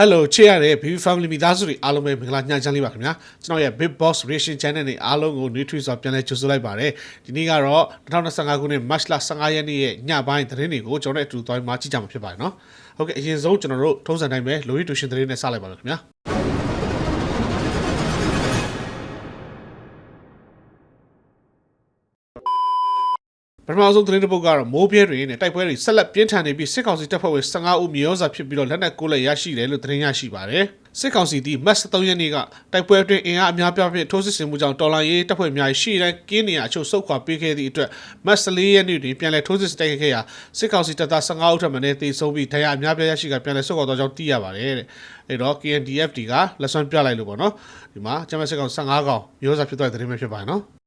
Hello ချစ်ရတဲ့ BB Family မိသားစုတွေအားလုံးပဲမင်္ဂလာညချမ်းလေးပါခင်ဗျာကျွန်တော်ရဲ့ Big Boss Reaction Channel နဲ့အားလုံးကို Nutri ဆိုပြန်လဲကြိုဆိုလိုက်ပါတယ်ဒီနေ့ကတော့2025ခုနှစ် March လ15ရက်နေ့ရဲ့ညပိုင်းသတင်းတွေကိုကျွန်တော်တို့အတူသွားမှကြည့်ကြမှာဖြစ်ပါတယ်နော်ဟုတ်ကဲ့အရင်ဆုံးကျွန်တော်တို့ထုံးစံတိုင်းပဲ Louis Tuition သတင်းနဲ့စလိုက်ပါမယ်ခင်ဗျာ ပထမဆုံးသတင်းတစ်ပုဒ်ကတော့မိုးပြဲတွေနဲ့တိုက်ပွဲတွေဆက်လက်ပြင်းထန်နေပြီးစစ်ကောင်စီတပ်ဖွဲ့ဝင်15ဦးမြေဩဇာဖြစ်ပြီးတော့လက်နက်ကိုလက်ရရှိတယ်လို့သတင်းရရှိပါတယ်။စစ်ကောင်စီတီမတ်3ရက်နေ့ကတိုက်ပွဲအတွင်းအင်အားအများပြားဖြင့်ထိုးစစ်ဆင်မှုကြောင့်တော်လိုင်းရေးတပ်ဖွဲ့များရှိတိုင်းကင်းနေရအချို့ဆုတ်ခွာပေးခဲ့သည့်အတွက်မတ်4ရက်နေ့တွင်ပြန်လည်ထိုးစစ်တိုက်ခိုက်ခဲ့ရာစစ်ကောင်စီတပ်သား15ဦးထပ်မံတေဆုံးပြီးတရားအများပြားရရှိကပြန်လည်ဆုတ်ခွာသွားကြောင်းသိရပါတယ်တဲ့။အဲတော့ KNDF တီကလက်စွမ်းပြလိုက်လို့ပေါ့နော်။ဒီမှာကျမစစ်ကောင်15ကောင်မြေဩဇာဖြစ်သွားတဲ့သတင်းပဲဖြစ်ပါတယ်နော်။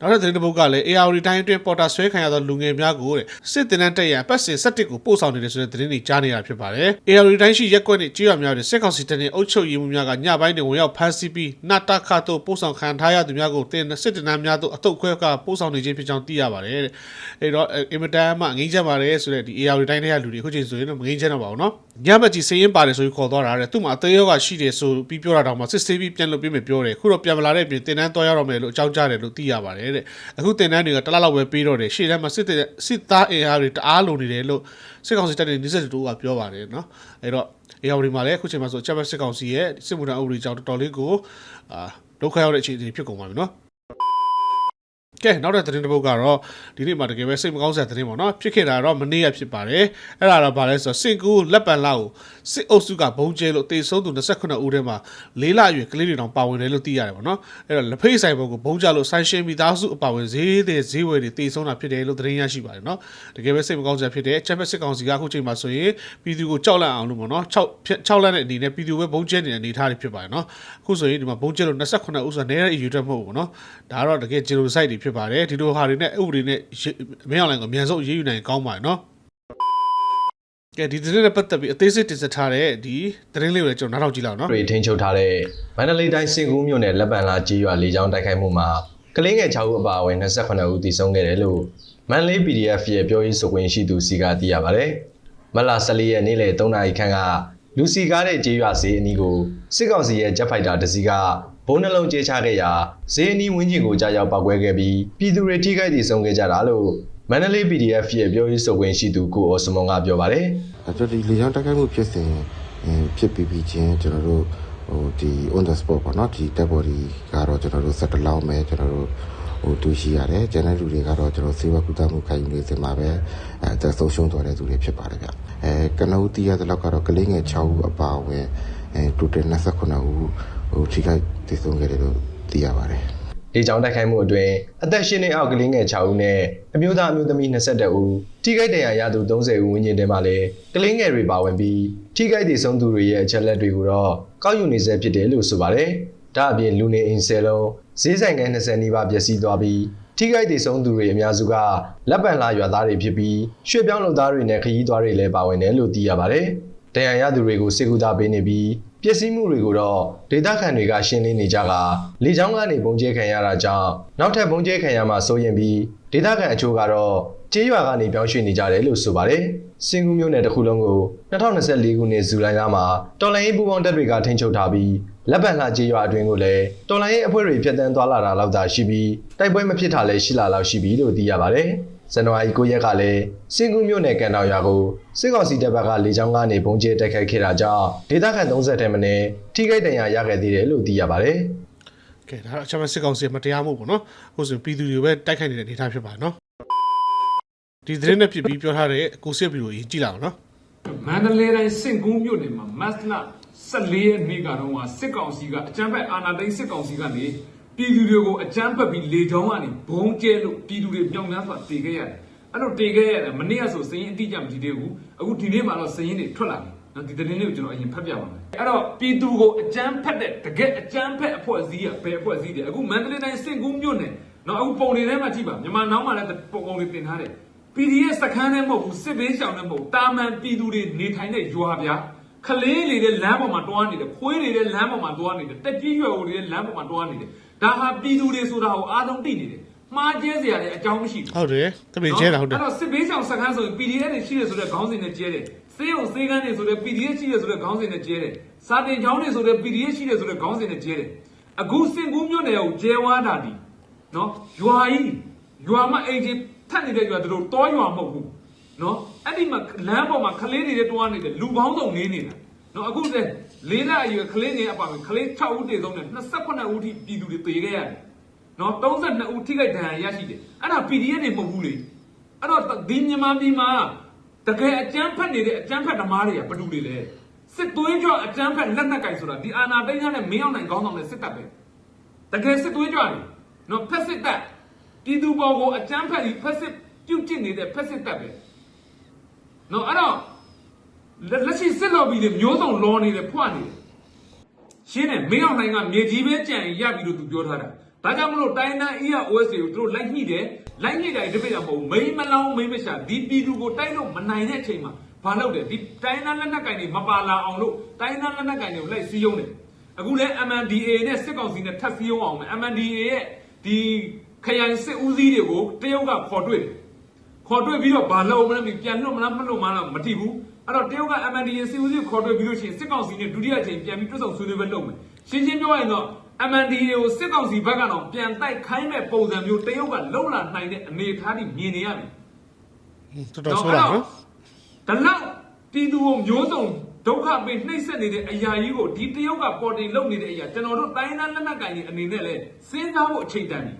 နောက်တဲ့သတင်းတစ်ပုဒ်ကလည်း AR တိုင်းအတွင်းပေါ်တာဆွဲခံရသောလူငယ်များကိုတဲ့စစ်တင်တဲ့တက်ရန်ပတ်စင်7ကိုပို့ဆောင်နေတယ်ဆိုတဲ့သတင်းတွေကြားနေရဖြစ်ပါတယ်။ AR တိုင်းရှိရက်ကွက်နဲ့ကြေးရွာများတဲ့စစ်ကောင်စီတပ်နဲ့အုပ်ချုပ်ရေးမှူးများကညပိုင်းတွင်ဝင်ရောက်ဖမ်းဆီးပြီးနတ်တခါတို့ပို့ဆောင်ခံထားရသူများကိုတင်စစ်တင်များတို့အတုတ်ခွဲကပို့ဆောင်နေခြင်းဖြစ်ကြောင်းသိရပါတယ်တဲ့။အဲတော့အင်မတန်မှငိမ့်ချက်ပါတယ်ဆိုတဲ့ဒီ AR တိုင်းတွေကလူတွေအခုချိန်ဆိုရင်တော့မငိမ့်ချက်တော့ပါဘူးနော်။ ညဘက်ကြီးစည်ရင်ပါတယ်ဆိုပြီးခေါ်သွားတာတဲ့သူ့မှာအသေးရောဂါရှိတယ်ဆိုပြီးပြောတာတော့မှစစ်ဆေးပြီးပြန်လုပ်ပေးမယ်ပြောတယ်။ခုတော့ပြန်မလာတဲ့အပြင်တင်တန်းသွားရတော့မယ်လို့အကြောင်းကြားတယ်လို့သိရပါတယ်တဲ့။အခုတင်တန်းတွေကတလားလောက်ပဲပြီးတော့တယ်ရှေ့တန်းမှာစစ်တဲ့စစ်သားအင်အားတွေတအားလုံနေတယ်လို့စစ်ကောင်စီတပ်တွေနေဆက်တူကပြောပါတယ်နော်။အဲတော့အေယာဝတီမှာလည်းအခုချိန်မှာဆိုချက်ဘက်စစ်ကောင်စီရဲ့စစ်မှုထမ်းအုပ်တွေကြောင့်တော်တော်လေးကိုအာဒုက္ခရောက်တဲ့အခြေအနေဖြစ်ကုန်ပါပြီနော်။ ကဲနောက်တဲ့သတင်းတစ်ပုဒ်ကတော့ဒီနေ့မှာတကယ်ပဲစိတ်မကောင်းစရာသတင်းပေါ့နော်ဖြစ်ခဲ့တာတော့မနေ့ကဖြစ်ပါတယ်အဲ့ဒါတော့ဗာလဲဆိုတော့စင်ကူလက်ပံလောက်စစ်အုပ်စုကဘုံကျဲလို့တေဆုံးသူ29ဦးထဲမှာလေးလအရွယ်ကလေးတွေတောင်ပါဝင်တယ်လို့သိရတယ်ပေါ့နော်အဲ့တော့လက်ဖိတ်ဆိုင်ဘုံကိုဘုံကျလို့ဆိုင်ရှင်မိသားစုအပါဝင်ဈေးတဲ့ဈေးဝယ်တွေတေဆုံးတာဖြစ်တယ်လို့သတင်းရရှိပါတယ်နော်တကယ်ပဲစိတ်မကောင်းစရာဖြစ်တယ်ချမ်ပီယံစစ်ကောင်စီကအခုချိန်မှာဆိုရင်ပြည်သူကိုကြောက်လန့်အောင်လို့ပေါ့နော်6 6လန့်တဲ့အနေနဲ့ပြည်သူပဲဘုံကျဲနေတဲ့အနေအထားတွေဖြစ်ပါတယ်နော်အခုဆိုရင်ဒီမှာဘုံကျဲလို့29ဦးဆိုတော့နည်းတဲ့အယူတက်မဟုတ်ဘူးနော်ဒါကတော့တကယ်ဂျီရိုဆိုက်တွေဖြစ်ပါတယ်ဒီလိုဟာတွေနဲ့ဥပဒေနဲ့မင်းအောင်လိုင်ကိုအမြန်ဆုံးအရေးယူနိုင်ကောင်းပါတယ်နော်ကဲဒီသတင်းနဲ့ပတ်သက်ပြီးအသေးစိတ်တင်ဆက်ထားတဲ့ဒီသတင်းလေးကိုလည်းကျွန်တော်နားထောင်ကြည့်လောက်နော်တွေထိန်းချုပ်ထားတဲ့မန္တလေးတိုင်းစင်ကူးမြို့နယ်လက်ပံလာကြီးရွာလေကြောင်းတိုက်ခိုက်မှုမှာကလေးငယ်6ဦးအပါအဝင်28ဦးသေဆုံးခဲ့တယ်လို့မန္တလေး PDF ရဲ့ပြောရေးဆိုခွင့်ရှိသူစီကသိရပါဗျ။မလ14ရက်နေ့လယ်3နာရီခန့်ကလူစီကားတဲ့ကြေးရွာဈေးအနီးကိုစစ်ကောင်စီရဲ့ဂျက်ဖိုက်တာတစ်စီးက ဘုံနှလုံးကျဲချခဲ့ရာဈေးအနီးဝင်းကျင်ကိုကြားရောက်ပောက်ကွဲခဲ့ပြီးပြည်သူတွေထိခိုက်ဒေဆုံးခဲ့ကြတာလို့မန္တလေး PDF ရဲ့ပြောရေးဆိုခွင့်ရှိသူကိုအော်စမွန်ကပြောပါတယ်။အဲကျွန်တော်ဒီလေကြောင်းတိုက်ခိုက်မှုဖြစ်စဉ်အဲဖြစ်ပြီးပြီးချင်းကျွန်တော်တို့ဟိုဒီ on the spot ပေါ့နော်ဒီ dead body ကတော့ကျွန်တော်တို့ဆက်တလောင်းပဲကျွန်တော်တို့ဟိုတူရှိရတယ်ကျန်တဲ့လူတွေကတော့ကျွန်တော်စေဝကုသမှုခံယူနေစင်မှာပဲအဲအသက်ဆုံးရှုံးသွားတဲ့သူတွေဖြစ်ပါတယ်ဗျအဲကနဦးတီးရတဲ့လောက်ကတော့ကလေးငယ်6ဦးအပါအဝင်အဲ total 29ဦး ဟိုထိခိုက်တည်ဆုံးခဲ့တယ်လို့သိရပါတယ်လေကြောင်းတိုက်ခိုက်မှုအတွင်းအသက်ရှင်နေအောက်ကလေးငယ်6ဦးနဲ့အမျိုးသားအမျိုးသမီး22ဦးထိခိုက်ဒဏ်ရာရသူ30ဦးဝန်းကျင်တဲမှာလည်းကလေးငယ်တွေပါဝင်ပြီးထိခိုက်ဒေဆုံးသူတွေရဲ့အချက်လက်တွေကိုတော့ကောက်ယူနေဆဲဖြစ်တယ်လို့ဆိုပါတယ်။ဒါအပြင်လူနေအိမ်ဆယ်လုံးဈေးဆိုင်ကန်း20နီးပါးပျက်စီးသွားပြီးထိခိုက်ဒေဆုံးသူတွေအများစုကလက်ပံလာရွာသားတွေဖြစ်ပြီးရွှေ့ပြောင်းလုပ်သားတွေနဲ့ခရီးသွားတွေလည်းပါဝင်တယ်လို့သိရပါတယ်။တရားရသူတွေကိုစေကူတာပေးနေပြီး ပျက်စီးမှုတွေကိုတော့ဒေသခံတွေကရှင်းလင်းနေကြကလေကြောင်းကနေပုံကျဲခံရတာကြောင့်နောက်ထပ်ပုံကျဲခံရမှာစိုးရင်ပြီးဒေသခံအချို့ကတော့ကျေးရွာကနေပြောင်းရွှေ့နေကြတယ်လို့ဆိုပါတယ်။စင်ကူးမြို့နယ်တစ်ခုလုံးကို2024ခုနှစ်ဇူလိုင်လမှာတော်လိုင်းရေးပူးပေါင်းတပ်တွေကထိန်းချုပ်ထားပြီးလက်ပံလှကျေးရွာအတွင်းကိုလည်းတော်လိုင်းရေးအဖွဲ့တွေဖျက်ဆီးသွားလာတာလောက်သာရှိပြီးတိုက်ပွဲမဖြစ်တာလည်းရှိလာလောက်ရှိပြီလို့သိရပါတယ်။ ဇန်နဝါရီ9ရက်ကလည်းစင်ကူးမြို့နယ်ကန်တောင်ရွာကိုစစ်ကောင်စီတပ်ဘက်ကလေကြောင်းကနေပုံကျဲတိုက်ခိုက်ခဲ့တာကြောင့်ဒေသခံ30ထက်မနည်းထိခိုက်ဒဏ်ရာရခဲ့သေးတယ်လို့သိရပါတယ်။ကဲဒါတော့အချမ်းစစ်ကောင်စီမတရားမှုပေါ့နော်ဟုတ်ဆိုပြည်သူတွေပဲတိုက်ခိုက်နေတဲ့အနေအထားဖြစ်ပါတယ်နော်ဒီသတင်းနဲ့ဖြစ်ပြီးပြောထားတဲ့ကိုစစ်ဗီဒီယိုကြီးကြည့်လိုက်အောင်နော်မန္တလေးတိုင်းစင်ကူးမြို့နယ်မှာမတ်လ14ရက်နေ့ကတော့စစ်ကောင်စီကအကြမ်းဖက်အာဏာသိမ်းစစ်ကောင်စီကနေ ပြည်သူတွေကိုအကြမ်းဖက်ပြီးလေကြောင်းကနေဘုံကျဲလို့ပြည်သူတွေပြောင်းများစွာတေခဲ့ရတယ်။အဲ့တော့တေခဲ့ရတယ်မနေ့ကဆိုစရင်အတိအကျမကြည့်သေးဘူး။အခုဒီနေ့မှတော့စရင်တွေထွက်လာပြီ။နော်ဒီသတင်းလေးကိုကျွန်တော်အရင်ဖတ်ပြပါမယ်။အဲ့တော့ပြည်သူကိုအကြမ်းဖက်တဲ့တကယ်အကြမ်းဖက်အဖွဲ့အစည်းကဘယ်အဖွဲ့အစည်းတွေအခုမန္တလေးတိုင်းစင်ကူးမြို့နယ်နော်အခုပုံတွေထဲမှာကြည့်ပါမြန်မာနောင်မှာလည်းပုံပုံတွေတင်ထားတယ် PDF စခန်းနဲ့မဟုတ်ဘူးစစ်ဘေးရှောင်နဲ့မဟုတ်ဘူးတာမန်ပြည်သူတွေနေထိုင်တဲ့ရွာဗျာခလေးတွေတဲ့လမ်းပေါ်မှာတွားနေတယ်ခွေးတွေတဲ့လမ်းပေါ်မှာတွားနေတယ်တက်ကြီးရွယ်အိုတွေတဲ့လမ်းပေါ်မှာတွားနေတယ် ဒါဟာပြည်သူတွေဆိုတာကိုအားလုံးသိနေတယ်မှားကျဲစရာလည်းအကြောင်းမရှိဘူးဟုတ်တယ်တပည့်ကျဲတာဟုတ်တယ်အဲ့တော့စစ်ဘေးရှောင်စခန်းဆိုရင် PDF တွေရှိတယ်ဆိုတဲ့ခေါင်းစဉ်နဲ့ကျဲတယ်စစေးုံစေးကန်းတွေဆိုတဲ့ PDF ရှိတယ်ဆိုတဲ့ခေါင်းစဉ်နဲ့ကျဲတယ်စာတင်ချောင်းတွေဆိုတဲ့ PDF ရှိတယ်ဆိုတဲ့ခေါင်းစဉ်နဲ့ကျဲတယ်အခုစင်ကူးမြို့နယ်ကိုကျဲဝါတာဒီနော်ရွာကြီးရွာမအိမ်ကြီးထက်နေတဲ့ရွာတို့တောရွာမဟုတ်ဘူးနော်အဲ့ဒီမှာလမ်းပေါ်မှာခလေးတွေတွားနေတယ်လူပေါင်းစုံနေနေတာ နော်အခုတည်းလေးလအရွယ်ခလေးငယ်အပါပဲခလေး6ဦးတည်ဆုံးနဲ့28ဦးထိပြည်သူတွေတေခဲ့ရတယ်နော်32ဦးထိခိုက်ဒဏ်ရာရရှိတယ်အဲ့ဒါ PDF တွေမဟုတ်ဘူးလေအဲ့တော့ဒီမြန်မာပြည်မှာတကယ်အကြမ်းဖက်နေတဲ့အကြမ်းဖက်ဓမားတွေကဘယ်သူတွေလဲစစ်သွေးကြွအကြမ်းဖက်လက်နက်ကင်ဆိုတာဒီအာနာသိန်းနဲ့မင်းအောင်နိုင်ခေါင်းဆောင်တဲ့စစ်တပ်ပဲတကယ်စစ်သွေးကြွတွေနော်ဖက်စစ်တပ်ပြည်သူပေါ်ကိုအကြမ်းဖက်ပြီးဖက်စစ်ပြုတ်ကျင့်နေတဲ့ဖက်စစ်တပ်ပဲနော်အဲ့တော့ လက်လက်ရှိစစ်လော်ဘီတွေမျိုးစုံလောနေတယ်ဖွနေတယ်ရှင်းတယ်မင်းအောင်နိုင်ကမြေကြီးပဲကြံရပြီလို့သူပြောထားတာဒါကြောင့်မလို့တိုင်းတန်း EOS တွေကိုသူတို့လိုက်ညှိတယ်လိုက်ညှိတယ်တပိတ်တာမဟုတ်ဘူးမိမလောင်းမိမရှာဒီပြည်သူကိုတိုက်လို့မနိုင်တဲ့အချိန်မှာဘာလုပ်တယ်ဒီတိုင်းတန်းလက်နက်ကင်တွေမပါလာအောင်လို့တိုင်းတန်းလက်နက်ကင်တွေကိုလိုက်စီးရုံးတယ်အခုလဲ MNDA နဲ့စစ်ကောင်စီနဲ့ထပ်စီးရုံးအောင်မယ် MNDA ရဲ့ဒီခရိုင်စစ်ဦးစီးတွေကိုတရုတ်ကခေါ်တွေ့တယ်ခေါ်တွေ့ပြီးတော့ဘာလုပ်မလဲမသိပြန်လွတ်မလားမလွတ်မလားမသိဘူး အဲ့တော့တရုတ်က MNDA စီဦးစီခေါ်တွေ့ပြီးလို့ရှိရင်စစ်ကောင်စီနဲ့ဒုတိယအကြိမ်ပြန်ပြီးတွတ်ဆုံဆွေးနွေးပွဲလုပ်မယ်ရှင်းရှင်းပြောရရင်တော့ MNDA ကိုစစ်ကောင်စီဘက်ကတော့ပြန်တိုက်ခိုင်းမဲ့ပုံစံမျိုးတရုတ်ကလုံလာနိုင်တဲ့အနေအထားကြီးမြင်နေရပြီတော်တော်ဆိုးလာနော်ဒါလောက်ပြည်သူကိုမျိုးစုံဒုက္ခပေးနှိပ်စက်နေတဲ့အရာကြီးကိုဒီတရုတ်ကပေါ်တင်လုပ်နေတဲ့အရာကျွန်တော်တို့တိုင်းသားလက်နက်ကိုင်တွေအနေနဲ့လဲစဉ်းစားဖို့အချိန်တန်ပြီ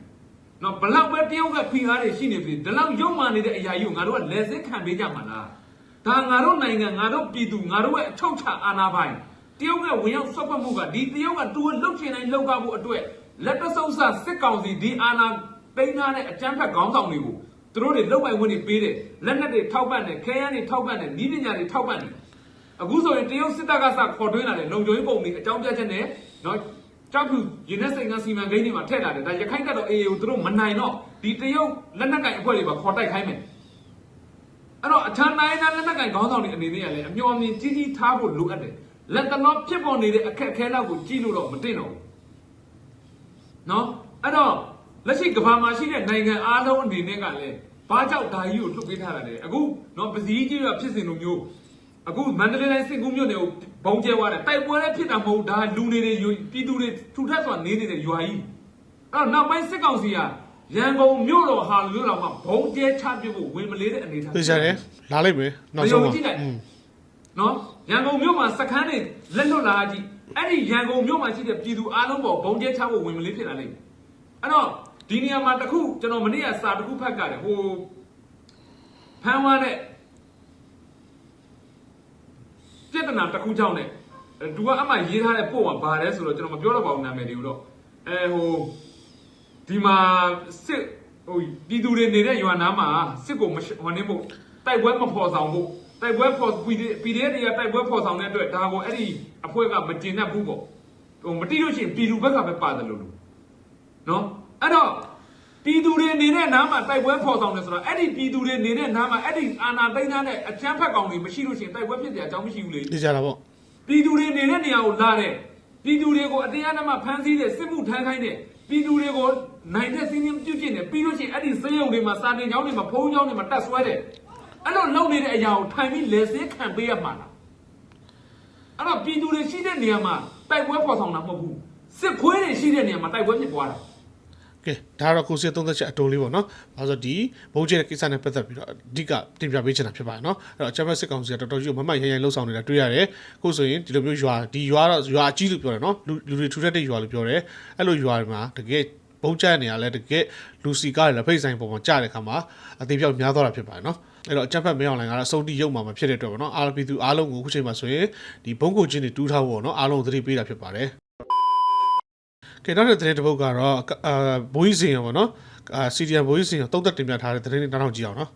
နော်ဘလောက်ပဲတရုတ်ကဖိအားတွေရှိနေပြီဒီလောက်ရုံမှန်နေတဲ့အရာကြီးကိုငါတို့ကလက်စစ်ခံပေးကြမှာလား ဒါငါတို့နိုင်ငံငါတို့ပြည်သူငါတို့ရဲ့အထောက်ချအာဏာပိုင်တရုတ်ကဝင်ရောက်ဆွတ်ဖက်မှုကဒီတရုတ်ကတူလှုပ်ချင်တိုင်းလှုပ်ကားဖို့အတွက်လက်တဆုပ်ဆစစ်ကောင်စီဒီအာဏာပိန်းထားတဲ့အကြမ်းဖက်ခေါင်းဆောင်တွေကိုသူတို့တွေလောက်ပိုင်ဝင်နေပေးတယ်လက်နက်တွေထောက်ပံ့တယ်ခဲယမ်းတွေထောက်ပံ့တယ်ဤပညာတွေထောက်ပံ့တယ်အခုဆိုရင်တရုတ်စစ်တပ်ကစခေါ်တွင်းလာတယ်လုံခြုံရေးပုံတွေအကြောင်းပြချက်နဲ့နော်ကြောက်ဖြူရင်းနဲ့စိန်ကစီမံကိန်းတွေမှာထည့်လာတယ်ဒါရခိုင်တပ်တော် AA ကိုသူတို့မနိုင်တော့ဒီတရုတ်လက်နက်ကင်အဖွဲ့တွေပါခေါ်တိုက်ခိုင်းမယ် အဲ့တော့အချမ်းတိုင်းသားလက်နက်ကင်ခေါင်းဆောင်တွေအနေနဲ့ကလည်းအမျှော်အမြင်ကြီးကြီးထားဖို့လိုအပ်တယ်လက်တလောဖြစ်ပေါ်နေတဲ့အခက်အခဲလောက်ကိုကြည့်လို့တော့မတင်တော့ဘူးနော်အဲ့တော့လက်ရှိကမ္ဘာမှာရှိတဲ့နိုင်ငံအားလုံးအနေနဲ့ကလည်းဘာကြောင့်ဒါကြီးကိုထုတ်ပေးထားတာလဲအခုနော်ပစည်းကြီးကဖြစ်စဉ်လိုမျိုးအခုမန္တလေးတိုင်းစစ်ကူးမြို့နယ်ကိုဘုံကျဲသွားတယ်တိုက်ပွဲလည်းဖြစ်တာမဟုတ်ဒါလူနေတွေပြည်သူတွေထူထပ်စွာနေနေတဲ့ရွာကြီးအဲ့တော့နောက်ပိုင်းစစ်ကောင်စီက ရန်ကုန်မြို့တော်ဟာမြို့တော်မှာဘုံကျဲချပြဖို့ဝင်မလေးတဲ့အနေအထားသိကြတယ်လာလိုက်မယ်နောက်ဆုံးပါကြည့်လိုက်နော်ရန်ကုန်မြို့မှာစခန်းတွေလက်လွတ်လာကြည့်အဲ့ဒီရန်ကုန်မြို့မှာရှိတဲ့ပြည်သူအားလုံးပေါ်ဘုံကျဲချဖို့ဝင်မလေးဖြစ်လာလိမ့်မယ်အဲ့တော့ဒီနေရာမှာတခုကျွန်တော်မနေ့ကစာတခုဖတ်ကြတယ်ဟိုဖမ်းသွားတဲ့ပြဿနာတစ်ခုကြောင့် ਨੇ သူကအမှရေးထားတဲ့ပို့မှာဘာလဲဆိုတော့ကျွန်တော်မပြောတော့ပါဘူးနာမည်တွေကိုတော့အဲဟို ဒီမှာစစ်ဟိုပြည်သူတွေနေတဲ့ရွာနာမှာစစ်ကိုမဟိုနေဖို့တိုက်ပွဲမဖော်ဆောင်ဖို့တိုက်ပွဲဖော် PDF တွေကတိုက်ပွဲဖော်ဆောင်တဲ့အတွက်ဒါကိုအဲ့ဒီအဖွဲ့ကမတင်တတ်ဘူးပေါ့ဟိုမတိလို့ရှိရင်ပြည်သူဘက်ကပဲပါတယ်လို့လို့နော်အဲ့တော့ပြည်သူတွေနေတဲ့နားမှာတိုက်ပွဲဖော်ဆောင်တယ်ဆိုတော့အဲ့ဒီပြည်သူတွေနေတဲ့နားမှာအဲ့ဒီအာဏာသိမ်းထားတဲ့အကြမ်းဖက်ကောင်တွေမရှိလို့ရှိရင်တိုက်ပွဲဖြစ်ကြအကြောင်းမရှိဘူးလေသိကြတာပေါ့ပြည်သူတွေနေတဲ့နေရာကိုလာတဲ့ပြည်သူတွေကိုအတရားဓမ္မဖမ်းဆီးတဲ့စစ်မှုထမ်းခိုင်းတဲ့ ပြည်သူတွေကိုနိုင်တဲ့စီးရင်ပြုတ်ကျင်တယ်ပြီးလို့ရှိရင်အဲ့ဒီစေယုံတွေမှာစာတင်ကျောင်းတွေမှာဖုံးကျောင်းတွေမှာတက်ဆွဲတယ်အဲ့လိုလုပ်နေတဲ့အရာကိုထိုင်ပြီးလက်စင်းခံပေးရမှာလားအဲ့တော့ပြည်သူတွေရှိတဲ့နေရာမှာတိုက်ပွဲဖော်ဆောင်တာမဟုတ်ဘူးစစ်ခွေးတွေရှိတဲ့နေရာမှာတိုက်ပွဲဖြစ်သွားတာ ကဲဒါကတော့ကိုစီသုံးသက်ချက်အတိုးလေးပေါ့နော်။ဘာလို့ဆိုဒီဘုံကျဲတဲ့ကိစ္စနဲ့ပတ်သက်ပြီးတော့အဓိကတင်ပြပေးချင်တာဖြစ်ပါတယ်နော်။အဲ့တော့အချမ်းဘတ်စစ်ကောင်စီကတော်တော်ကြီးကိုမမတ်ရရန်လှုပ်ဆောင်နေတာတွေ့ရတယ်။ကိုဆိုရင်ဒီလိုမျိုးရွာဒီရွာတော့ရွာအကြီးလို့ပြောတယ်နော်။လူလူတွေထူထပ်တဲ့ရွာလို့ပြောတယ်။အဲ့လိုရွာတွေမှာတကယ်ဘုံကျဲနေရလဲတကယ်လူစီကားတွေလက်ဖိတ်ဆိုင်ပုံမှာကြားတဲ့ခါမှာအသေးပြောက်များသွားတာဖြစ်ပါတယ်နော်။အဲ့တော့အချမ်းဘတ်မင်းအောင်လိုင်ကတော့အစုံတီရုပ်မှာမဖြစ်တဲ့အတွက်ပေါ့နော်။အာပီသူအားလုံးကိုအခုချိန်မှာဆိုရင်ဒီဘုံကိုချင်းတွေတူးထားဖို့ပေါ့နော်။အားလုံးသတိပေးတာဖြစ်ပါတယ်။ ကဲနောက်တဲ့သတင်းတစ်ပုဒ်ကတော့အာဘိုးကြီးစင်ရောပေါ့နော်အာစီဒီယန်ဘိုးကြီးစင်ရောတုံးသက်တင်ပြထားတဲ့သတင်းလေးတောင်းကြည့်အောင်နော်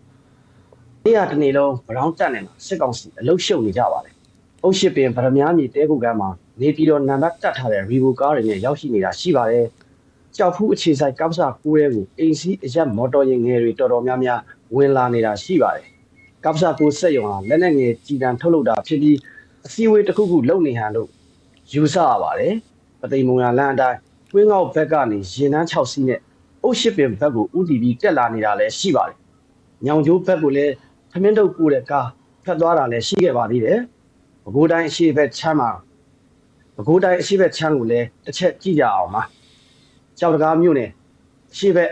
နေ့ရက်တစ်နေ့လုံးဗရောင်းတက်နေမှာစစ်ကောင်စီအလုရှုပ်နေကြပါတယ်။အုတ်ရှိပင်ဗရမ ्या မြေတဲခုကမ်းမှာနေပြည်တော်နံပါတ်တက်ထားတဲ့ရီဘူကားတွေနဲ့ရောက်ရှိနေတာရှိပါတယ်။ကြောက်ဖူးအခြေဆိုင်ကပ်ဆာကူးရဲကိုအိမ်စီးအရက်မော်တော်ယာဉ်ငယ်တွေတော်တော်များများဝင်လာနေတာရှိပါတယ်။ကပ်ဆာကူးစက်ရုံဟာလက်နက်ငယ်ကြီးတန်းထုတ်လုပ်တာဖြစ်ပြီးအစည်းအဝေးတစ်ခုခုလုပ်နေဟန်လို့ယူဆရပါတယ်။ပသိမ်မုံရလန်းအတိုင်း တွင်းကောက်ဘက်ကနေရင်နှန်း6စီးနဲ့အုတ်ရှိပင်ဘက်ကိုဥတီပြီးတက်လာနေတာလည်းရှိပါတယ်။ညောင်ကျိုးဘက်ကိုလည်းသမင်းတုပ်ပို့တဲ့ကားဖက်သွားတာလည်းရှိခဲ့ပါသေးတယ်ပဲခူးတိုင်းအရှိဘက်ချမ်းမှာပဲခူးတိုင်းအရှိဘက်ချမ်းကိုလည်းတစ်ချက်ကြည့်ကြအောင်ပါကြောက်တကားမြို့နယ်အရှိဘက်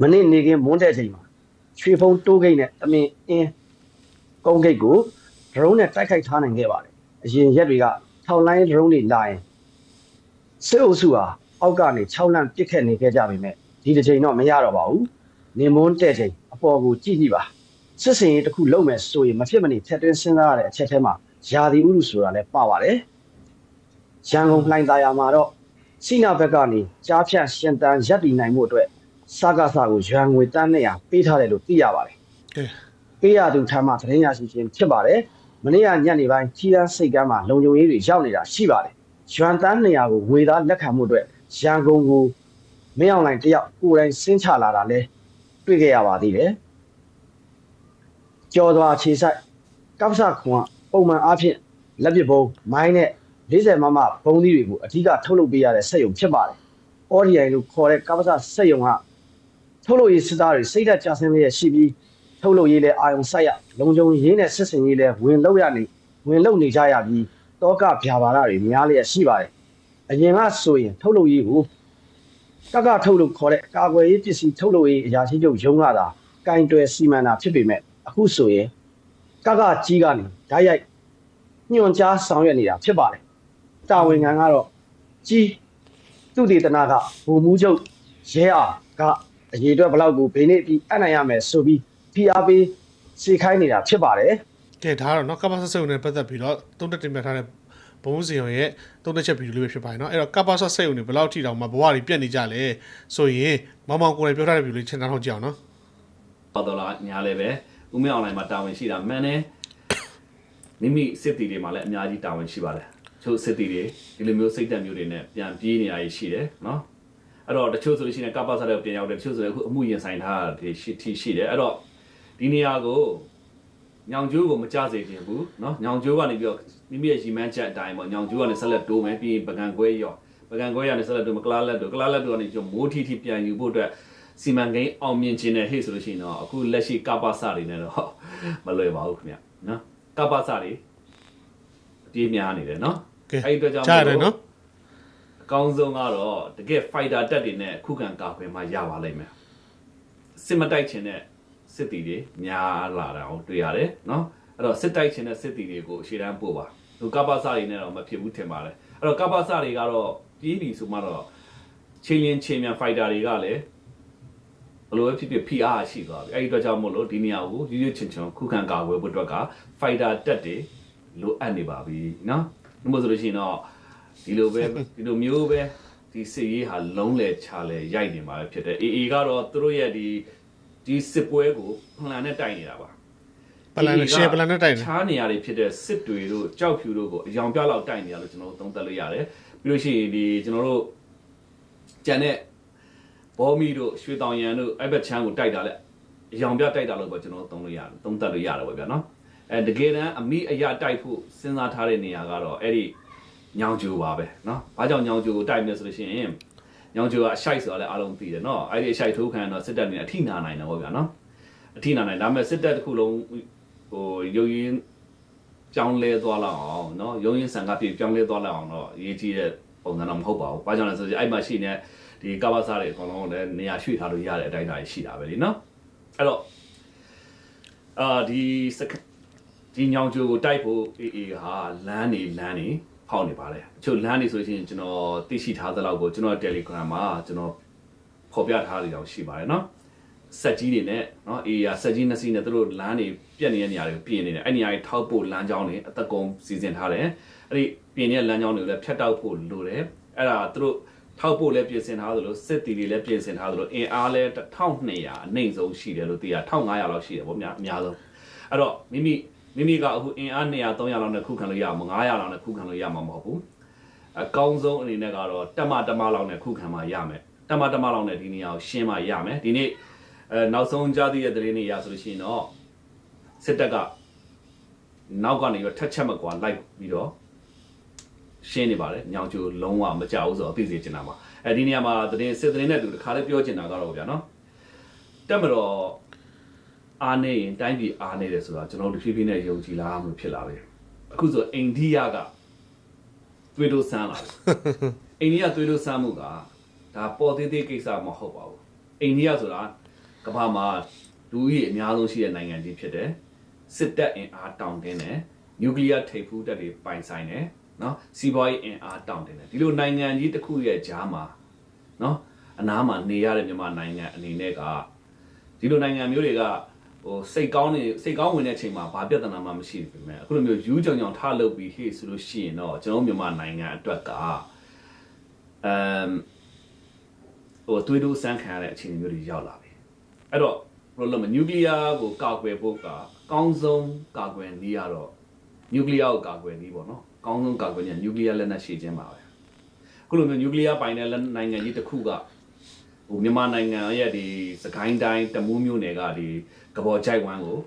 မနေ့နေကင်းမွန်းတဲ့ချိန်မှာရွှေဖုံးတိုးဂိတ်နဲ့တမင်အင်းကုန်းဂိတ်ကိုဒရုန်းနဲ့တိုက်ခိုက်ထားနိုင်ခဲ့ပါတယ်အရင်ရက်တွေကထောက်လိုင်းဒရုန်းတွေလာရင် စစ်အုပ်စုဟာအောက်ကနေ6လန့်ပစ်ခတ်နေခဲ့ကြပေမဲ့ဒီတစ်ချိန်တော့မရတော့ပါဘူးနေမွန်းတဲ့ချိန်အပေါ်ကိုကြည့်ကြည့်ပါစစ်စင်ရေးတစ်ခုလုံးမယ်ဆိုရင်မဖြစ်မနေထက်တွင်းစဉ်းစားရတဲ့အချက်ထဲမှာယာဒီဥရုဆိုတာလည်းပါပါတယ်ရန်ကုန်လှိုင်သာယာမှာတော့စိနာဘက်ကနေကြားဖြတ်ရှင်တန်းရပ်တည်နိုင်မှုအတွက်စကားစာကိုရွာငွေတန်း200ပေးထားတယ်လို့သိရပါတယ်ကဲပေးရသူထမ်းမှသတင်းရရှိခြင်းဖြစ်ပါတယ်။မနေ့ကညနေပိုင်းချီတန်းစိတ်ကမ်းမှာလုံခြုံရေးတွေရောက်နေတာရှိပါတယ်။ ရွမ်တန်း200ကိုငွေသားလက်ခံမှုအတွက်ရန်ကုန်ကိုမင်းအောင်လိုင်တယောက်ကိုယ်တိုင်ဆင်းချလာတာလဲတွေ့ခဲ့ရပါသေးတယ်။ကြော်သွားခြေဆိုင်ကပ္ပစခွန်ကပုံမှန်အားဖြင့်လက်ပစ်ဘုံမိုင်းနဲ့40မမဘုံသီးတွေကိုအထူးထုတ်လုပ်ပေးရတဲ့စက်ရုံဖြစ်ပါတယ်။ ODI လို့ခေါ်တဲ့ကပ္ပစစက်ရုံကထုတ်လုပ်ရေးစစ်သားတွေစိတ်ဓာတ်ကြဆင်းလျက်ရှိပြီးထုတ်လုပ်ရေးလဲအာယုံဆိုင်ရလုံခြုံရေးနဲ့စစ်စင်ရေးလဲဝင်လောက်ရနေဝင်လောက်နေကြရပြီး တောကဗျာပါဒတွေများလျက်ရှိပါတယ်။အရင်ကဆိုရင်ထုတ်လုပ်ရေးကိုကကထုတ်လုပ်ခေါ်တဲ့ကာကွယ်ရေးပစ္စည်းထုတ်လုပ်ရေးအရာရှိချုပ်ရုံးကသာကင်တွယ်စီမံတာဖြစ်ပေမဲ့အခုဆိုရင်ကကကြီးကနေဓာတ်ရိုက်ညွန်ကြားဆောင်ရွက်နေတာဖြစ်ပါတယ်။တာဝန်ခံကတော့ကြီးသူတေသနာကဗိုလ်မှူးချုပ်ရဲအားကအရေးအတွက်ဘလောက်ကိုဘယ်နေ့ပြီးအနိုင်ရမယ်ဆိုပြီး PRP စီခိုင်းနေတာဖြစ်ပါတယ် ကဲဒါကတော့เนาะကပ္ပဆဆက်ုံနဲ့ပတ်သက်ပြီးတော့သုံးတက်တင်ပြထားတဲ့ဘုံစီရောရဲ့သုံးတက်ချက်ဗီဒီယိုလေးပဲဖြစ်ပါတယ်เนาะအဲ့တော့ကပ္ပဆဆက်ုံတွေဘယ်လောက်ထိတောင်မှဘဝတွေပြတ်နေကြလဲဆိုရင်မောင်မောင်ကိုယ်တိုင်ပြောထားတဲ့ဗီဒီယိုလေးချင်းတောင်းထောက်ကြည့်အောင်เนาะ တော်တော်လားညာလည်းပဲဦးမင်းအွန်လိုင်းမှာတာဝန်ရှိတာမှန်တယ်မိမိစစ်တီတွေမှာလည်းအများကြီးတာဝန်ရှိပါတယ်ချို့စစ်တီတွေဒီလိုမျိုးစိတ်တက်မျိုးတွေနဲ့ပြန်ပြေးနေရရှိတယ်နော်အဲ့တော့တချို့ဆိုလို့ရှိရင်ကပ္ပစားတဲ့ပြန်ရောက်တယ်တချို့ဆိုရင်အခုအမှုရင်ဆိုင်ထားတာတွေရှိထိရှိတယ်အဲ့တော့ဒီနေရာကို ညောင်ကျိုးကိုမကြစေခြင်းဘူးเนาะညောင်ကျိုးကနေပြီးတော့မိမိရဲ့ရီမန်းချက်အတိုင်းပေါ့ညောင်ကျိုးကနေဆက်လက်တိုးမယ်ပြီးရင်ပကံခွဲရော့ပကံခွဲရနေဆက်လက်တိုးမကလားလက်တိုးကလားလက်တိုးကနေကျမိုးထီထီပြန်ယူဖို့အတွက်စီမံကိန်းအောင်မြင်ခြင်းနဲ့ဟေ့ဆိုလို့ရှိရင်တော့အခုလက်ရှိကပ္ပစတွေနဲ့တော့မလွယ်ပါဘူးခင်ဗျနော်ကပ္ပစတွေအပြေးများနေတယ်နော် ကဲ အဲ့ဒီအတွက်ကြောင့် ကြားရတယ်เนาะ အကောင်းဆုံးကတော့တကယ် fighter တက်တွေနဲ့ခုခံကာကွယ်မှရပါလိမ့်မယ်စစ်မတိုက်ခြင်းနဲ့ စစ်တီတွေများလာတာကိုတွေ့ရတယ်နော်အဲ့တော့စစ်တိုက်ခြင်းနဲ့စစ်တီတွေကိုအရှိတန်းပို့ပါသူကပ္ပစတွေနဲ့တော့မဖြစ်ဘူးထင်ပါတယ်အဲ့တော့ကပ္ပစတွေကတော့ပြီးပြီဆိုမှတော့ချင်းရင်ချင်းမြန် fighter တွေကလည်းဘယ်လိုပဲဖြစ်ဖြစ် PR ရှိသွားပြီအဲ့ဒီအတွက်ကြောင့်မို့လို့ဒီနေရာကိုရွရွချင်းချင်းခုခံကာကွယ်ဖို့အတွက်က fighter တက်တွေလိုအပ်နေပါပြီနော်ဒါမှမဟုတ်ဆိုလို့ရှိရင်တော့ဒီလိုပဲဒီလိုမျိုးပဲဒီစစ်ရေးဟာလုံးလေချလဲရိုက်နေမှာပဲဖြစ်တယ် AA ကတော့သူတို့ရဲ့ဒီ ဒီစစ်ပွဲကိုပလန်နဲ့တိုက်နေတာပါ ပလန်နဲ့ share ပလန်နဲ့တိုက်နေ ခြားနေရာတွေဖြစ်တဲ့စစ်တွေတို့ကြောက်ဖြူတို့ကိုအယောင်ပြလောက်တိုက်နေရလို့ကျွန်တော်တို့သုံးသပ်လို့ရတယ်ပြီးလို့ရှိရင်ဒီကျွန်တော်တို့ကြံတဲ့ဘောမီတို့ရွှေတောင်ရန်တို့အဲ့ဘက်ချမ်းကိုတိုက်တာလဲအယောင်ပြတိုက်တာလို့ပဲကျွန်တော်တို့သုံးလို့ရတယ်သုံးသပ်လို့ရတယ်ပဲဗျာနော်အဲတကယ်တမ်းအမိအရာတိုက်ဖို့စဉ်းစားထားတဲ့နေရာကတော့အဲ့ဒီညောင်ကျူပါပဲเนาะဘာကြောင့်ညောင်ကျူကိုတိုက်မလဲဆိုလို့ရှိရင် ညောင်ကျိုကအရှိုက်ဆိုတာလည်းအားလုံးသိတယ်နော်အဲ့ဒီအရှိုက်ထိုးခံရတော့စစ်တပ်နေအထိနာနိုင်တယ်ပေါ့ဗျာနော်အထိနာနိုင်ဒါပေမဲ့စစ်တပ်တစ်ခုလုံးဟိုရုပ်ရင်းကြောင်းလဲသွားလောက်အောင်နော်ရုံရင်ဆန်ကပြည့်ကြောင်းလဲသွားလောက်အောင်တော့ရေးကြည့်တဲ့ပုံစံတော့မဟုတ်ပါဘူး။ဘာကြောင့်လဲဆိုတော့အဲ့မှာရှိနေတဲ့ဒီကဘာစားတွေအကုန်လုံးလည်းနေရာရွှေ့ထားလို့ရတဲ့အတိုင်းအတာရှိတာပဲလေနော်။အဲ့တော့အာဒီစကဒီညောင်ကျိုကိုတိုက်ဖို့အေးအေးဟာလမ်းနေလမ်းနေ ဖောက်နေပါတယ်။အချို့လမ်းနေဆိုရင်ကျွန်တော်သိရှိထားသလောက်ကိုကျွန်တော် Telegram မှာကျွန်တော်ဖော်ပြထားရအောင်ရှိပါတယ်နော်။ဆက်ကြီးတွေနဲ့เนาะအေးရဆက်ကြီးနှစ်စီးနဲ့သူတို့လမ်းတွေပြက်နေတဲ့နေရာတွေကိုပြင်နေတယ်အဲ့နေရာတွေထောက်ဖို့လမ်းကြောင်းတွေအသက်ကုန်စီစဉ်ထားတယ်အဲ့ဒီပြင်နေတဲ့လမ်းကြောင်းတွေကိုလည်းဖြတ်တောက်ဖို့လိုတယ်အဲ့ဒါသူတို့ထောက်ဖို့လည်းပြင်ဆင်ထားသလိုစစ်တီတွေလည်းပြင်ဆင်ထားသလိုအင်အားလည်း1200အနှိမ့်ဆုံးရှိတယ်လို့သိရ1500လောက်ရှိတယ်ဗောအများအများဆုံးအဲ့တော့မိမိ မိမိကအခုအင်အား200 300လောက်နဲ့ခုခံလို့ရမှာ900လောက်နဲ့ခုခံလို့ရမှာမဟုတ်ဘူးအကောင်းဆုံးအနေနဲ့ကတော့တက်မတက်မလောက်နဲ့ခုခံမှရမယ်တက်မတက်မလောက်နဲ့ဒီနေရာကိုရှင်းမှရမယ်ဒီနေ့အဲနောက်ဆုံးကြားသိတဲ့သတင်းတွေရဆိုလို့ရှိရင်တော့စစ်တပ်ကနောက်ကနေရောထက်ချက်မကွာလိုက်ပြီးတော့ရှင်းနေပါတယ်ညောင်ကျိုးလုံးဝမကြောက်ဘူးဆိုတော့သိစေချင်တာပါအဲဒီနေရာမှာသတင်းစစ်သတင်းနဲ့တူတခါလေးပြောချင်တာကတော့ဗျာနော်တက်မတော် အားနေရင်တိုင်းပြည်အားနေတယ်ဆိုတာကျွန်တော်တို့ဖြည်းဖြည်းနဲ့ယုံကြည်လာမှဖြစ်လာပဲအခုဆိုအိန္ဒိယကသွေးတို့ဆန်းလာတယ်အိန္ဒိယသွေးတို့ဆန်းမှုကဒါပေါ်သေးသေးကိစ္စမဟုတ်ပါဘူးအိန္ဒိယဆိုတာကမ္ဘာမှာလူဦးရေအများဆုံးရှိတဲ့နိုင်ငံကြီးဖြစ်တယ်စစ်တပ်အင်အားတောင့်တင်းတယ်နျူကလ িয়ার ထိပ်ဖူးတပ်တွေပိုင်ဆိုင်တယ်နော်စီးပွားရေးအင်အားတောင့်တင်းတယ်ဒီလိုနိုင်ငံကြီးတစ်ခုရဲ့ကြားမှာနော်အနားမှာနေရတဲ့မြန်မာနိုင်ငံအနေနဲ့ကဒီလိုနိုင်ငံမျိုးတွေက ဟိုစိတ်ကောင်းနေစိတ်ကောင်းဝင်တဲ့အချိန်မှာဘာပြဿနာမှမရှိဘူးပြင်မဲ့အခုလိုမျိုးယူးကြောင်ကြောင်ထားလုပ်ပြီးဟေ့ဆိုလို့ရှိရင်တော့ကျွန်တော်တို့မြန်မာနိုင်ငံအတွက်ကအမ်ဟိုသွေးတို့စမ်းခံရတဲ့အခြေအနေမျိုးတွေရောက်လာပြီအဲ့တော့ဘယ်လိုလဲမနျူကလ িয়ার ကိုကာကွယ်ဖို့ကအကောင်းဆုံးကာကွယ်နည်းကတော့နျူကလ িয়ার ကိုကာကွယ်နည်းပေါ့နော်အကောင်းဆုံးကာကွယ်နည်းနျူကလ িয়ার လက်နက်ရှိခြင်းပါပဲအခုလိုမျိုးနျူကလ িয়ার ပိုင်တဲ့လက်နိုင်ငံကြီးတစ်ခုက ဟိုမြန်မာနိုင်ငံရဲ့ဒီစကိုင်းတိုင်းတမူးမြို့နယ်ကဒီ ကဘော်ကြိုက်ဝမ်းကို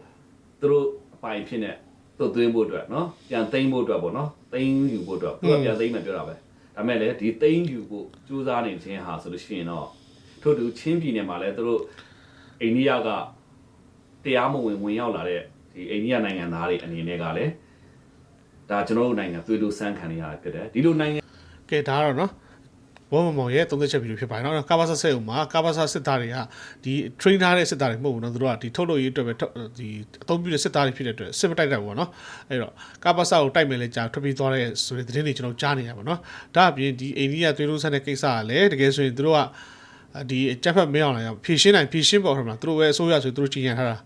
သူတို့အပိုင်ဖြစ်နေသွတ်သွင်းဖို့အတွက်နော်ပြန်သိမ်းဖို့အတွက်ပေါ့နော်သိမ်းယူဖို့အတွက်သူကပြန်သိမ်းမှပြောတာပဲဒါမဲ့လည်းဒီသိမ်းယူဖို့စူးစမ်းနေခြင်းဟာဆိုလို့ရှိရင်တော့ထို့တူချင်းပြည်နယ်မှာလည်းသူတို့အိန္ဒိယကတရားမဝင်ဝင်ရောက်လာတဲ့ဒီအိန္ဒိယနိုင်ငံသားတွေအနေနဲ့ကလည်းဒါကျွန်တော်တို့နိုင်ငံသွေးလို့စမ်းခံနေရတာဖြစ်တယ်ဒီလိုနိုင်ငံကဲဒါကတော့နော် ဘောမမောင်ရဲ့သုံးသက်ချက်ဗီဒီယိုဖြစ်ပါတယ်နော်ကာဘာဆာဆက်ဥမှာကာဘာဆာစစ်သားတွေကဒီ train ထားတဲ့စစ်သားတွေမဟုတ်ဘူးနော်သူတို့ကဒီထုတ်လို့ရေးအတွက်ပဲထုတ်ဒီအသုံးပြုတဲ့စစ်သားတွေဖြစ်တဲ့အတွက်စစ်မတိုက်တတ်ဘူးပေါ့နော်အဲ့တော့ကာဘာဆာကိုတိုက်မယ်လဲကြာထွက်ပြေးသွားတဲ့ဆိုတဲ့သတင်းတွေကျွန်တော်ကြားနေရပါတော့ဒါအပြင်ဒီအိန္ဒိယသွေးလို့ဆက်တဲ့ကိစ္စကလည်းတကယ်ဆိုရင်သူတို့ကဒီအကြက်ဖက်မင်းအောင်လိုက်ဖြည့်ရှင်းနိုင်ဖြည့်ရှင်းပေါ်ထမှာသူတို့ပဲအစိုးရဆိုသူတို့ကြီးညာထားတာ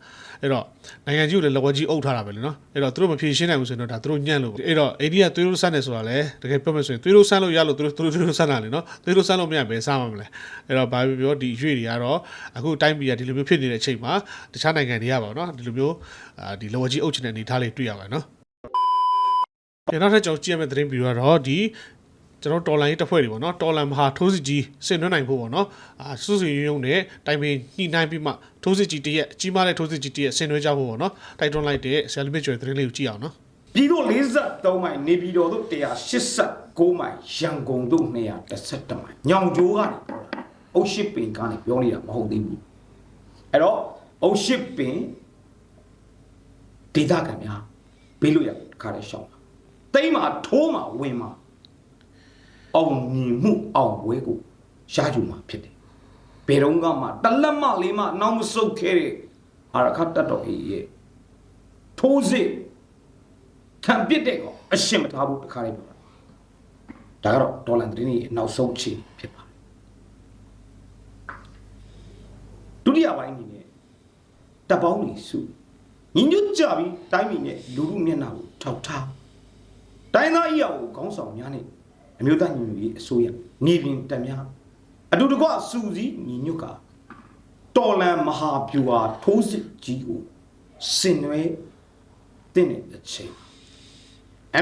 အဲ့တော့နိုင်ငံကြီးကိုလည်းလက်ဝဲကြီးအုပ်ထားတာပဲလေနော်အဲ့တော့သူတို့မဖြည့်ရှင်းနိုင်ဘူးဆိုရင်တော့ဒါသူတို့ညံ့လို့အဲ့တော့အိန္ဒိယသွေးလို့ဆက်နေဆိုတာလည်းတကယ်ပြောမယ်ဆိုရင်သွေးလို့ဆက်လို့ရလို့သူတို့သူတို့သွေးလို့ဆက်တာလေနော်သွေးလို့ဆက်လို့မရဘဲစားမှာမလဲအဲ့တော့ဘာပြောပြောဒီရွေတွေကတော့အခုတိုင်းပြည်ကဒီလိုမျိုးဖြစ်နေတဲ့အချိန်မှာတခြားနိုင်ငံတွေကပါနော်ဒီလိုမျိုးအာဒီလက်ဝဲကြီးအုပ်ချင်တဲ့အနေအထားလေးတွေ့ရပါတယ်နော်ဒီနောက်ထပ်ကျွန်တော်ကြည့်ရမယ့်သတင်းဗီဒီယိုကတော့ဒီ ကျွန်တော်တော်လိုင်းတပ်ဖွဲ့တွေပေါ့နော်တော်လန်မဟာထိုးစစ်ကြီးဆင်နွှဲနိုင်ဖို့ပေါ့နော်အာစုစုရုံရုံနဲ့တိုင်ပင်ညှိနှိုင်းပြီးမှထိုးစစ်ကြီးတရက်ကြီးမားတဲ့ထိုးစစ်ကြီးတရက်ဆင်နွှဲကြဖို့ပေါ့နော်တိုက်တွန်းလိုက်တဲ့ဆယ်လီမစ်ကျွယ်သတင်းလေးကိုကြည့်အောင်နော်ပြည်တော်43မိုင်နေပြည်တော်တို့189မိုင်ရန်ကုန်တို့212မိုင်ညောင်ကျိုးကနေပြောတာအုတ်ရှိပင်ကနေပြောနေတာမဟုတ်သေးဘူးအဲ့တော့အုတ်ရှိပင်ဒေသခံများဘေးလို့ရခါရဲရှောင်းတာတိမ့်မှာထိုးမှာဝင်မှာ အောင်မြင်မှုအောင်ဝဲကိုရှားယူမှာဖြစ်တယ်ဘယ်တော့မှတလက်မလေးမနောက်မဆုတ်ခဲ့တဲ့အာရခတ်တတ်တော်ကြီးရဲ့ထိုးစစ်ခံပစ်တဲ့ကောင်အရှင်မထားဘူးတခါလေးပြောတာဒါကတော့ဒေါ်လာသတင်းကြီးအနောက်ဆုံးအခြေအနေဖြစ်ပါတယ်ဒုတိယပိုင်းအနေနဲ့တပ်ပေါင်းတွေစုညီညွတ်ကြပြီးတိုင်းပြည်နဲ့လူလူမျက်နှာကိုထောက်ထားတိုင်းသားအရာကိုခေါင်းဆောင်များနဲ့ အမျိုးသားညီညွတ်ရေးအစိုးရနေပြင်တပ်များအတူတကွစူစည်းညီညွတ်ကတော်လန်မဟာဗျူဟာထိုးစစ်ကြီးကိုဆင်နွှဲတဲ့တဲ့အချိန်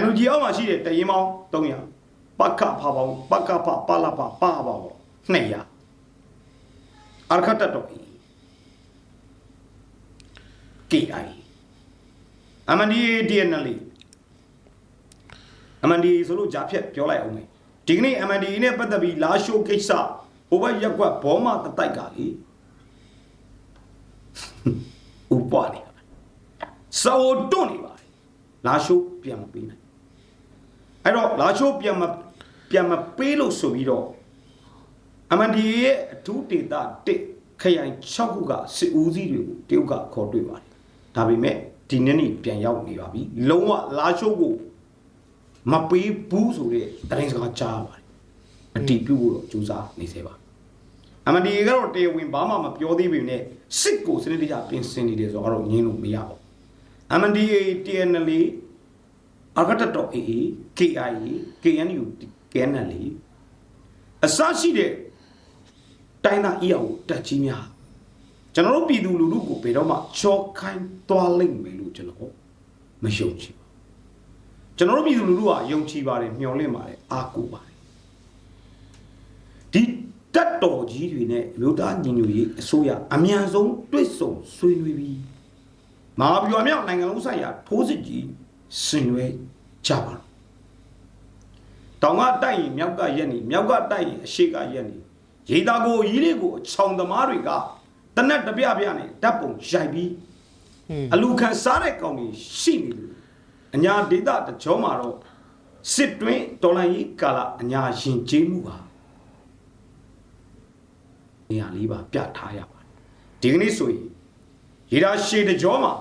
NUG အောက်မှာရှိတဲ့တရင်ပေါင်း300ပကဖပေါင်းပကဖပလပပပေါင်း200အာခတ်တတော် KI အမန်ဒီ DNL အမန်ဒီဆိုလို့ဂျာဖြက်ပြောလိုက်အောင်မယ် ဒီကနေ့အမန်ဒီနဲ့ပတ်သက်ပြီးလာရှိုးကိစ္စဟိုဘက်ရက်ကွက်ဘောမတတိုက်ကလေဥပွားနေစောတွန့်နေပါလာရှိုးပြန်မပေးနိုင်အဲ့တော့လာရှိုးပြန်မပြန်မပေးလို့ဆိုပြီးတော့အမန်ဒီရဲ့အထူးဒေတာတစ်ခရိုင်6ခုကစစ်ဦးစီးတွေကိုတရုတ်ကခေါ်တွေ့ပါတယ်ဒါပေမဲ့ဒီနေ့နေ့ပြန်ရောက်နေပါပြီလုံးဝလာရှိုးကို မပေးဘူးဆိုတဲ့တိုင်းစကားကြားရပါတယ်အတီးပြုတ်ဖို့တော့ကြိုးစားနေစေပါအမန်ဒီကတော့တရားဝင်ဘာမှမပြောသေးပေမဲ့စစ်ကိုစနစ်တကျပြင်ဆင်နေတယ်ဆိုတော့ငင်းလို့မရပါဘူး MNDA TNL အကတတော် AA KIA KNU KNL အစရှိတဲ့တိုင်းသားအီအောင်တက်ကြီးများကျွန်တော်တို့ပြည်သူလူထုကိုဘယ်တော့မှချောခိုင်းသွားလိမ့်မယ်လို့ကျွန်တော်မယုံကြည်ပါ ကျွန်တော်တို့ပြည်သူလူထုကယုံကြည်ပါတယ်မျှော်လင့်ပါတယ်အားကိုးပါတယ်ဒီတက်တော်ကြီးတွေနဲ့မြို့သားညီညွတ်ရေးအစိုးရအမြန်ဆုံးတွေ့ဆုံဆွေးနွေးပြီးမဟာဗျူဟာမြောက်နိုင်ငံလုံးဆိုင်ရာထိုးစစ်ကြီးဆင်နွှဲကြပါတော့တောင်ကတိုက်ရင်မြောက်ကရက်နေမြောက်ကတိုက်ရင်အရှေ့ကရက်နေရေတာကိုရီးလေးကိုအချောင်သမားတွေကတနက်တပြပြနဲ့ဓာတ်ပုံရိုက်ပြီးအလူခံစားတဲ့ကောင်တွေရှိနေလို့ အညာဒေတာတကြောမှာတော့စစ်တွင်းတော်လိုင်းကြီးကာလအညာရင်ကျေးမှုပါနေရာလေးပါပြထားရပါတယ်ဒီကနေ့ဆိုရင်ရေဒါရှည်တကြောမှာ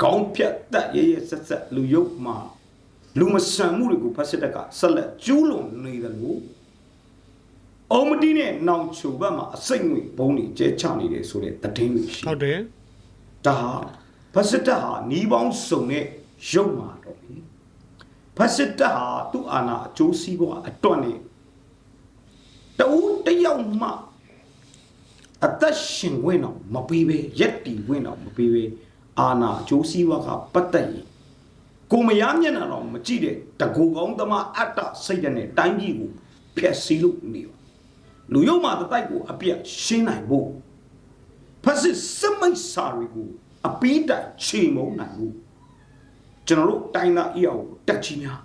ခေါင်းဖြတ်တက်ရရဆက်ဆက်လူယုတ်မှာလူမဆန်မှုတွေကိုဖတ်စစ်တက်ကဆက်လက်ကျူးလွန်နေတယ်လို့အုံမတီးနဲ့နောင်ချိုဘက်မှာအစိတ်ငွေဘုံတွေကျဲချနေတယ်ဆိုတဲ့သတင်းတွေရှိတယ်ဟုတ်တယ်ဒါဟာဖက်စစ်တပ်ဟာနီးပေါင်းစုံနဲ့ ရုပ်မာတော့လေဖက်စစ်တပ်ဟာသူ့အာဏာအကျိုးစီးပွားအတွန့်နေတူတယောက်မှအသက်ရှင်ဝင်တော့မပေးပဲရက်တီဝင်တော့မပေးပဲအာဏာအကျိုးစီးပွားကပတ်သက်ရင်ကိုမရမျက်နှာတော့မကြည့်တဲ့တကူကောင်းသမားအတ္တစိတ်ဓာတ်နဲ့တိုင်းပြည်ကိုဖျက်ဆီးလို့နေပါလူယုံမာတတိုက်ကိုအပြတ်ရှင်းနိုင်ဖို့ဖက်စစ်စမိတ်စာတွေကိုအပီးတိုင်ချိန်မုံနိုင်ဘူး ကျွန်တော်တို့တိုင်းသားအီအောင်တက်ချီများ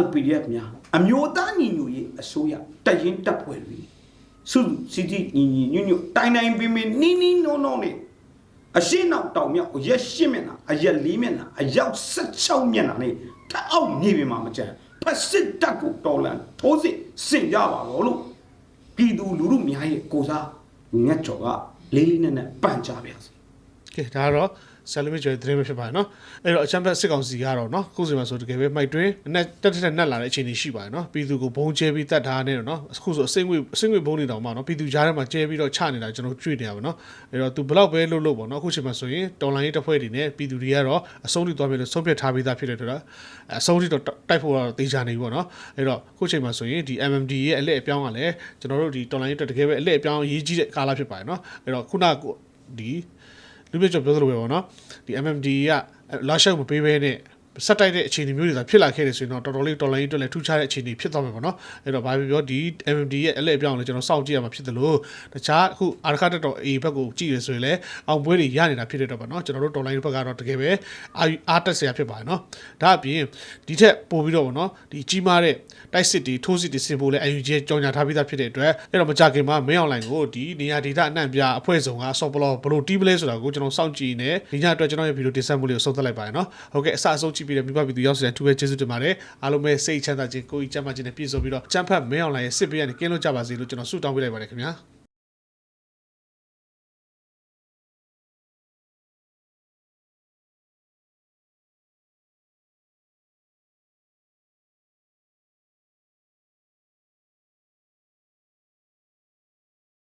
LPDF များအမျိုးသားညီညွတ်ရေးအစိုးရတက်ရင်တက်ဖွဲ့တွေစုစီတီညီညီညွတ်ညွတ်တိုင်းတိုင်းပင်ပင်နီးနီးနောနောနဲ့အရှင်းနောက်တောင်မြောက်အရက်ရှင်းမျက်နှာအရက်လေးမျက်နှာအရောက်16မျက်နှာနဲ့တအောက်မြေပြင်မှာမကြမ်းဖက်စစ်တပ်ကိုတော်လန်ထိုးစစ်ဆင်ကြပါတော့လို့ပြည်သူလူထုများရဲ့ကိုစားမြတ်ကျော်ကလေးလေးနက်နက်ပန့်ကြပါစေကဲဒါကတော့ ဆယ်လမီကျော်တဲ့သတင်းပဲဖြစ်ပါတယ်နော်အဲ့တော့အချမ်းဘက်စစ်ကောင်စီကတော့နော်ခုစီမှာဆိုတကယ်ပဲမိုက်တွင်းနဲ့တက်တက်နဲ့နက်လာတဲ့အခြေအနေရှိပါတယ်နော်ပြည်သူကိုဘုံကျဲပြီးတတ်ထားနေတော့နော်အခုဆိုအစိမ့်ငွေအစိမ့်ငွေဘုံနေတော့မှနော်ပြည်သူကြားထဲမှာကျဲပြီးတော့ချနေတာကျွန်တော်တွေ့နေရပါနော်အဲ့တော့သူဘလောက်ပဲလို့လို့ပေါ့နော်အခုချိန်မှာဆိုရင်တော်လိုင်းရေးတစ်ဖွဲ့တွေနဲ့ပြည်သူတွေကတော့အဆုံးထိသွားပြီလို့ဆုံးဖြတ်ထားပြီးသားဖြစ်တဲ့အတွက်အဆုံးထိတော့တိုက်ဖို့တော့တေချာနေပြီပေါ့နော်အဲ့တော့အခုချိန်မှာဆိုရင်ဒီ MMD ရဲ့အလက်အပြောင်းကလည်းကျွန်တော်တို့ဒီတော်လိုင်းရေးအတွက်တကယ်ပဲအလက်အပြောင်းရေးကြီးတဲ့ကာလဖြစ်ပါတယ်နော်အဲ့တော့ခုနကဒီ လူပြကျော်ပြောသလိုပဲပေါ့နော်ဒီ MMD ကလာရှောက်မပေးဘဲနဲ့ စက်တိုက်တဲ့အခြေအနေမျိုးတွေသာဖြစ်လာခဲ့တယ်ဆိုရင်တော့တော်တော်လေးတော်လိုင်းအတွက်လည်းထူးခြားတဲ့အခြေအနေဖြစ်သွားမှာပေါ့နော်အဲ့တော့ဘာဖြစ်ပြောဒီ MMD ရဲ့အလဲအပြောင်းကိုလည်းကျွန်တော်စောင့်ကြည့်ရမှာဖြစ်တယ်လို့တခြားအခုအာရခတက်တော် A ဘက်ကိုကြည့်ရဆိုရင်လည်းအောင်ပွဲတွေရနေတာဖြစ်တဲ့တော့ပေါ့နော်ကျွန်တော်တို့တော်လိုင်းဘက်ကတော့တကယ်ပဲအာအားတက်စရာဖြစ်ပါတယ်နော်ဒါအပြင်ဒီထက်ပိုပြီးတော့ပေါ့နော်ဒီကြီးမားတဲ့တိုက်စစ်တွေထိုးစစ်တွေဆင်ဖို့လဲ UNG ကြောင်ညာထားပြီးသားဖြစ်တဲ့အတွက်အဲ့တော့မကြခင်မှာမင်းအွန်လိုင်းကိုဒီနေရာဒေတာအနှံ့ပြအဖွဲ့စုံကဆော့ဘလောဘလို့တီးပလဲဆိုတာကိုကျွန်တော်စောင့်ကြည့်နေဒီညအတွက်ကျွန်တော်ရဲ့ဗီဒီယိုတင်ဆက်မှုလေးကိုဆုံးသက်လိုက်ပါတယ်နော်ဟုတ်ကဲ့အစအဆုံးကြည့်ပြီးတဲ့မိဘပြည်သူရောက်စတဲ့သူပဲကျေးဇူးတင်ပါတယ်အားလုံးပဲစိတ်ချမ်းသာခြင်းကိုယ်ကြီးကျန်းမာခြင်းနဲ့ပြည့်စုံပြီးတော့ချမ်းဖတ်မင်းအွန်လိုင်းရဲ့စစ်ပေးရနေကင်းလို့ကြပါစေလို့ကျွန်တော်ဆုတောင်းပေးလိုက်ပါတယ်ခင်ဗျာ